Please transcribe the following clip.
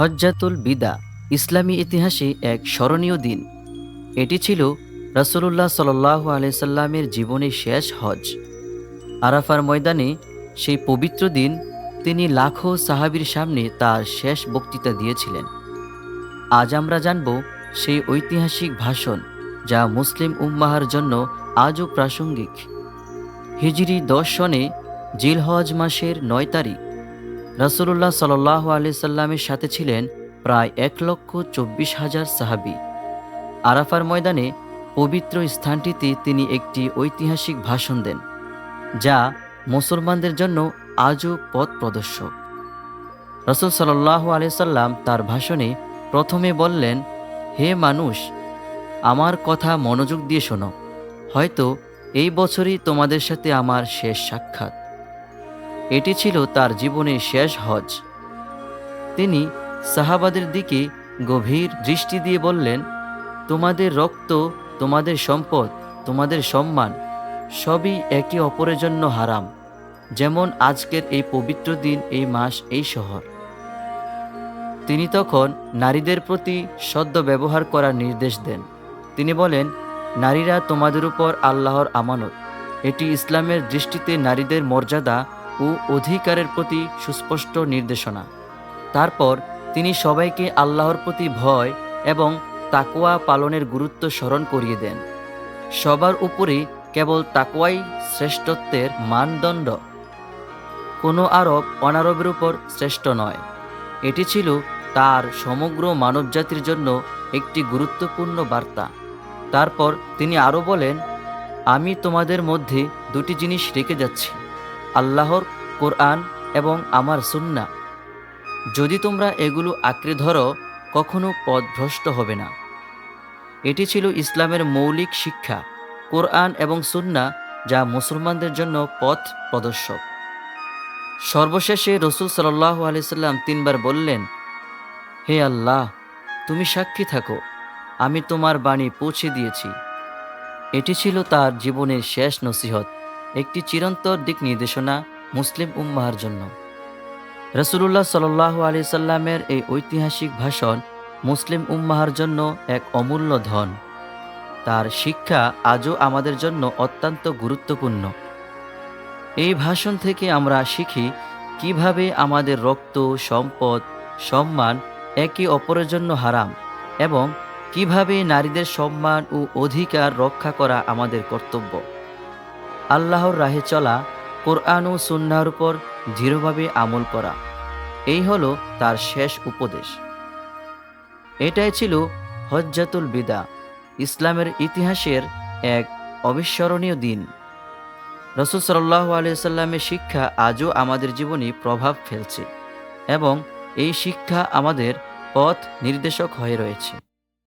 হজ্জাতুল বিদা, ইসলামী ইতিহাসে এক স্মরণীয় দিন। এটি ছিল রাসূলুল্লাহ সাল্লাহ আলাইসাল্লামের জীবনের শেষ হজ। আরাফার ময়দানে সেই পবিত্র দিন তিনি লাখো সাহাবীর সামনে তার শেষ বক্তৃতা দিয়েছিলেন। আজ আমরা জানব সেই ঐতিহাসিক ভাষণ যা মুসলিম উম্মাহার জন্য আজও প্রাসঙ্গিক। হিজরি দশ সনে জিলহজ মাসের নয় তারিখ রাসূলুল্লাহ সাল্লাহ আলি সাল্লামের সাথে ছিলেন প্রায় এক লক্ষ চব্বিশ হাজার সাহাবি। আরাফার ময়দানে পবিত্র স্থানটিতে তিনি একটি ঐতিহাসিক ভাষণ দেন, যা মুসলমানদের জন্য আজও পথ প্রদর্শক। রসুল সাল্লাহ আলিয়াল্লাম তার ভাষণে প্রথমে বললেন, হে মানুষ, আমার কথা মনোযোগ দিয়ে শোনো। হয়তো এই বছরই তোমাদের সাথে আমার শেষ সাক্ষাৎ। এটি ছিল তার জীবনের শেষ হজ। তিনি সাহাবাদের দিকে গভীর দৃষ্টি দিয়ে বললেন, তোমাদের রক্ত, তোমাদের সম্পদ, তোমাদের সম্মান, সবই একে অপরের জন্য হারাম, যেমন আজকের এই পবিত্র দিন, এই মাস, এই শহর। তিনি তখন নারীদের প্রতি সদ্য ব্যবহার করার নির্দেশ দেন। তিনি বলেন, নারীরা তোমাদের উপর আল্লাহর আমানত। এটি ইসলামের দৃষ্টিতে নারীদের মর্যাদা ও অধিকারের প্রতি সুস্পষ্ট নির্দেশনা। তারপর তিনি সবাইকে আল্লাহর প্রতি ভয় এবং তাকোয়া পালনের গুরুত্ব স্মরণ করিয়ে দেন। সবার উপরে কেবল তাকোয়াই শ্রেষ্ঠত্বের মানদণ্ড। কোনো আরব অনারবের উপর শ্রেষ্ঠ নয়। এটি ছিল তার সমগ্র মানবজাতির জন্য একটি গুরুত্বপূর্ণ বার্তা। তারপর তিনি আরও বলেন, আমি তোমাদের মধ্যে দুটি জিনিস রেখে যাচ্ছি। আল্লাহর কোরআন এবং আমার সুন্না। যদি তোমরা এগুলো আঁকড়ে ধরো, কখনো পথভ্রষ্ট হবে না। এটি ছিল ইসলামের মৌলিক শিক্ষা, কোরআন এবং সুন্না, যা মুসলমানদের জন্য পথ প্রদর্শক। সর্বশেষে রসুল সাল্লাহ আলিয়াল্লাম তিনবার বললেন, হে আল্লাহ, তুমি সাক্ষী থাকো, আমি তোমার বাণী পৌঁছে দিয়েছি। এটি ছিল তার জীবনের শেষ নসিহত। একটি চিরন্তর দিক নির্দেশনা মুসলিম উম্মাহার জন্য। রসুল্লাহ সাল্লাহ আলি সাল্লামের এই ঐতিহাসিক ভাষণ মুসলিম উম্মাহার জন্য এক অমূল্য ধন। তার শিক্ষা আজও আমাদের জন্য অত্যন্ত গুরুত্বপূর্ণ। এই ভাষণ থেকে আমরা শিখি কীভাবে আমাদের রক্ত, সম্পদ, সম্মান একে অপরের জন্য হারাম এবং কীভাবে নারীদের সম্মান ও অধিকার রক্ষা করা আমাদের কর্তব্য। আল্লাহর রাহে চলা কোরআন ও সুন্নার উপর দৃঢ়ভাবে আমল করা। এই হলো তার শেষ উপদেশ। এটাই ছিল হজ্জাতুল বিদা, ইসলামের ইতিহাসের এক অবিস্মরণীয় দিন। রসুল সাল্লাহ আলিয়াল্লামের শিক্ষা আজও আমাদের জীবনে প্রভাব ফেলছে এবং এই শিক্ষা আমাদের পথ নির্দেশক হয়ে রয়েছে।